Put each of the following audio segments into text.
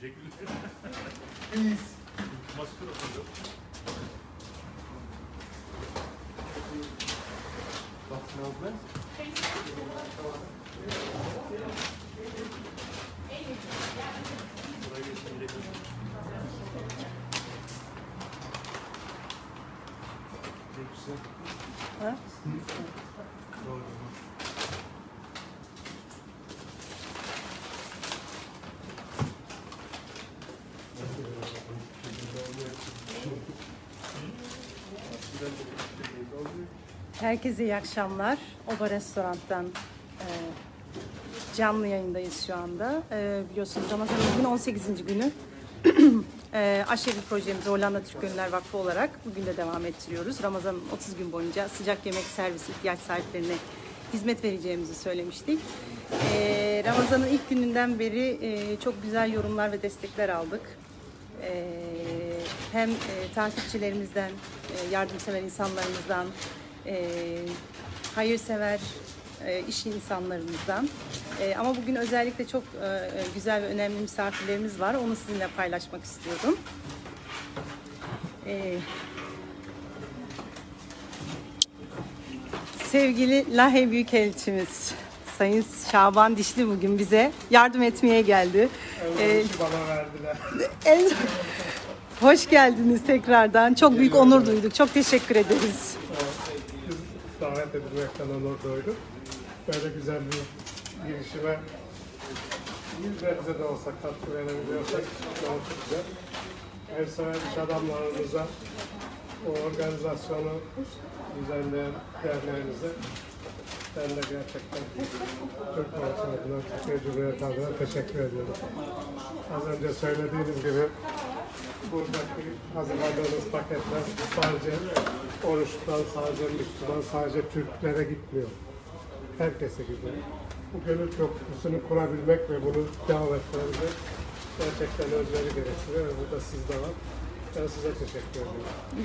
Teşekkürler. Please. Maskara smells best? Kolay gelsin. Dilek Hanım. Hepsi. Ha? Herkese iyi akşamlar. Oba Restorant'tan e, canlı yayındayız şu anda. E, biliyorsunuz Ramazan'ın bugün 18. günü. e, Aşevi projemizi Hollanda Türk Gönüller Vakfı olarak bugün de devam ettiriyoruz. Ramazan'ın 30 gün boyunca sıcak yemek servisi ihtiyaç sahiplerine hizmet vereceğimizi söylemiştik. E, Ramazan'ın ilk gününden beri e, çok güzel yorumlar ve destekler aldık. Ee, hem e, takipçilerimizden, e, yardımsever insanlarımızdan, e, hayırsever e, iş insanlarımızdan. E, ama bugün özellikle çok e, e, güzel ve önemli misafirlerimiz var. Onu sizinle paylaşmak istiyorum. E, sevgili Lahey Büyükelçimiz Sayın Şaban Dişli bugün bize yardım etmeye geldi. E, bana verdiler. en- Hoş geldiniz tekrardan. Çok büyük onur duyduk. Çok teşekkür ederiz. Edilmekten onur duyduk. Böyle güzel bir girişime bir nebze de olsa katkı verebiliyorsak çok güzel. Hayırsever iş adamlarımıza, o organizasyonu düzenleyen derneğimize ben de gerçekten Türk halkı adına, Türkiye Cumhuriyeti adına teşekkür ediyorum. Az önce söylediğiniz gibi buradaki hazırladığınız paketler sadece oruçtan, sadece Müslüman, sadece Türklere gitmiyor. Herkese gidiyor. Bu gönül köprüsünü kurabilmek ve bunu devam etmemize gerçekten özveri gerektiriyor ve bu da sizde var. Ben size teşekkür ediyorum.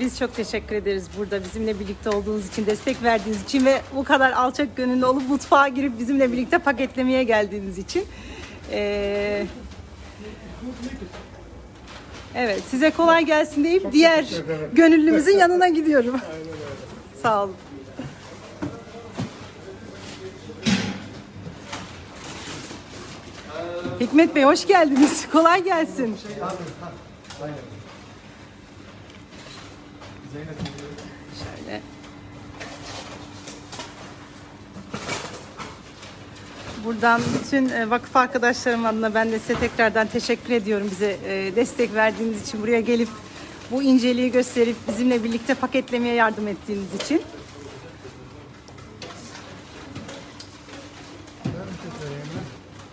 Biz çok teşekkür ederiz burada bizimle birlikte olduğunuz için, destek verdiğiniz için ve bu kadar alçak gönüllü olup mutfağa girip bizimle birlikte paketlemeye geldiğiniz için. Ee, evet, size kolay gelsin deyip diğer teşekkür ederim. gönüllümüzün yanına gidiyorum. Aynen öyle. Sağ olun. Hikmet Bey hoş geldiniz. Kolay gelsin. Şöyle. Buradan bütün e, vakıf arkadaşlarım adına ben de size tekrardan teşekkür ediyorum bize e, destek verdiğiniz için buraya gelip bu inceliği gösterip bizimle birlikte paketlemeye yardım ettiğiniz için.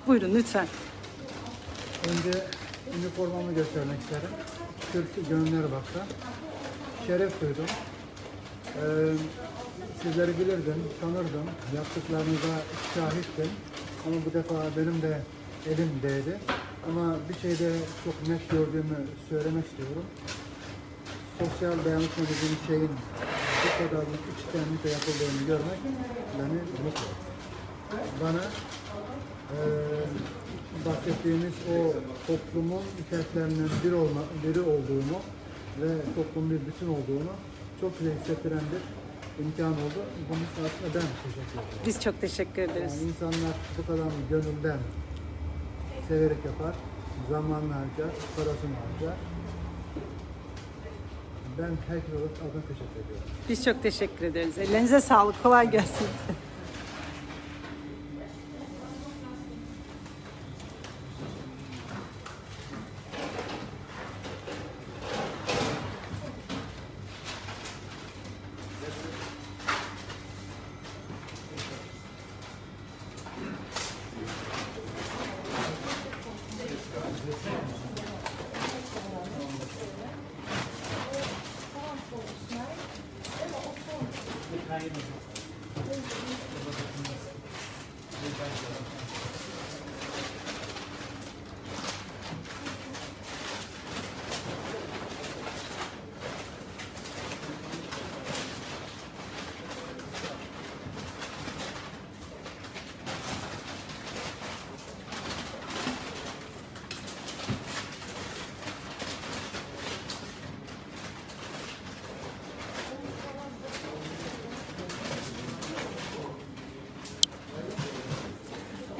Buyurun lütfen. Önce üniformamı göstermek isterim. Türk Gönüller Vakfı. Şeref duydum. Ee, sizleri bilirdim, tanırdım. Yaptıklarınıza şahittim. Ama bu defa benim de elim değdi. Ama bir şeyde çok net gördüğümü söylemek istiyorum. Sosyal dayanışma dediğim şeyin bu kadar içtenlikle yapıldığını görmek beni mutlu. Bana eee bahsettiğimiz o toplumun fertlerinden biri, olma, biri olduğunu ve toplum bir bütün olduğunu çok güzel hissettiren bir imkan oldu. Bunun aslında ben teşekkür ederim. Biz çok teşekkür ederiz. Yani insanlar bu kadar gönülden severek yapar, zamanını harcar, parasını harcar. Ben herkes olarak adına teşekkür ediyorum. Biz çok teşekkür ederiz. Ellerinize sağlık. Kolay gelsin. Thank you.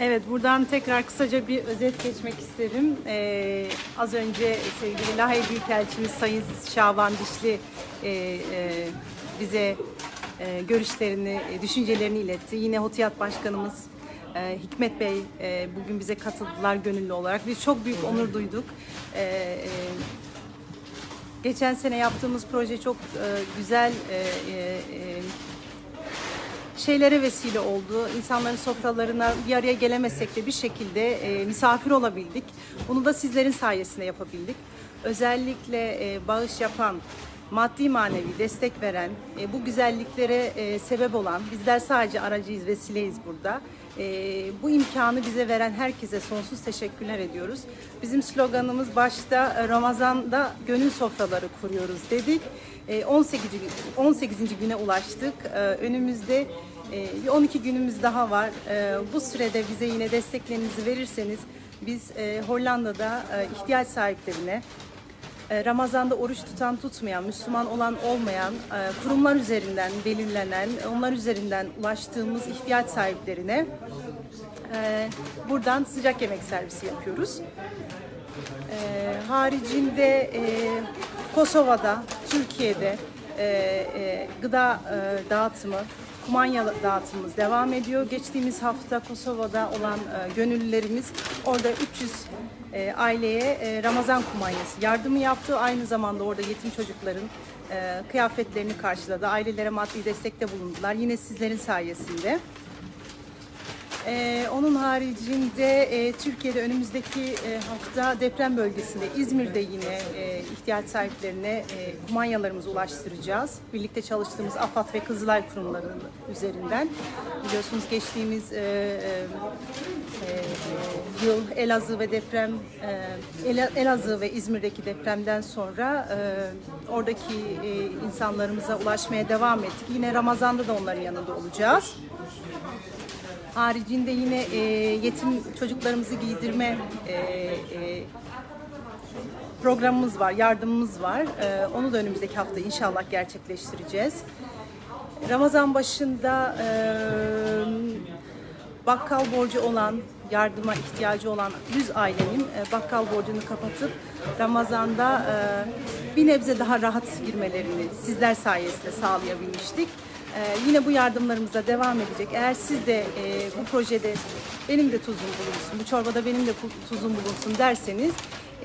Evet, buradan tekrar kısaca bir özet geçmek isterim. Ee, az önce sevgili Lahey Büyükelçimiz Sayın Şaban Dişli e, e, bize e, görüşlerini, e, düşüncelerini iletti. Yine Hotiyat Başkanımız e, Hikmet Bey e, bugün bize katıldılar gönüllü olarak. Biz çok büyük onur duyduk. E, e, geçen sene yaptığımız proje çok e, güzel e, e, e, şeylere vesile oldu. İnsanların sofralarına bir araya gelemesek de bir şekilde e, misafir olabildik. Bunu da sizlerin sayesinde yapabildik. Özellikle e, bağış yapan, maddi manevi destek veren, e, bu güzelliklere e, sebep olan, bizler sadece aracıyız, vesileyiz burada. E, bu imkanı bize veren herkese sonsuz teşekkürler ediyoruz. Bizim sloganımız başta e, Ramazan'da gönül sofraları kuruyoruz dedik. E, 18. 18. güne ulaştık. E, Önümüzde bir 12 günümüz daha var. E, Bu sürede bize yine desteklerinizi verirseniz biz e, Hollanda'da e, ihtiyaç sahiplerine e, Ramazan'da oruç tutan tutmayan, Müslüman olan olmayan kurumlar üzerinden belirlenen, onlar üzerinden ulaştığımız ihtiyaç sahiplerine buradan sıcak yemek servisi yapıyoruz. Haricinde Kosova'da, Türkiye'de gıda dağıtımı, kumanya dağıtımımız devam ediyor. Geçtiğimiz hafta Kosova'da olan e, gönüllülerimiz orada 300 e, aileye e, Ramazan kumanyası yardımı yaptı. Aynı zamanda orada yetim çocukların kıyafetlerini karşıladı. Ailelere maddi destekte bulundular. Yine sizlerin sayesinde. Ee, onun haricinde e, Türkiye'de önümüzdeki e, hafta deprem bölgesinde İzmir'de yine e, ihtiyaç sahiplerine e, kumanyalarımızı ulaştıracağız. Birlikte çalıştığımız AFAD ve Kızılay kurumlarının üzerinden. Biliyorsunuz geçtiğimiz yıl Elazığ ve deprem Ela- Elazığ ve İzmir'deki depremden sonra oradaki e, insanlarımıza ulaşmaya devam ettik. Yine Ramazan'da da onların yanında olacağız. Haricinde yine e, yetim çocuklarımızı giydirme e, e, programımız var, yardımımız var. E, onu da önümüzdeki hafta inşallah gerçekleştireceğiz. Ramazan başında e, bakkal borcu olan, yardıma ihtiyacı olan 100 ailenin e, bakkal borcunu kapatıp Ramazan'da e, bir nebze daha rahat girmelerini sizler sayesinde sağlayabilmiştik. Ee, yine bu yardımlarımıza devam edecek. Eğer siz de e, bu projede benim de tuzum bulunsun, bu çorbada benim de tuzum bulunsun derseniz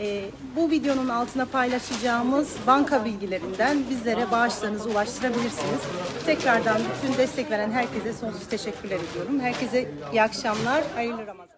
e, bu videonun altına paylaşacağımız banka bilgilerinden bizlere bağışlarınızı ulaştırabilirsiniz. Tekrardan bütün destek veren herkese sonsuz teşekkürler ediyorum. Herkese iyi akşamlar, hayırlı Ramazan.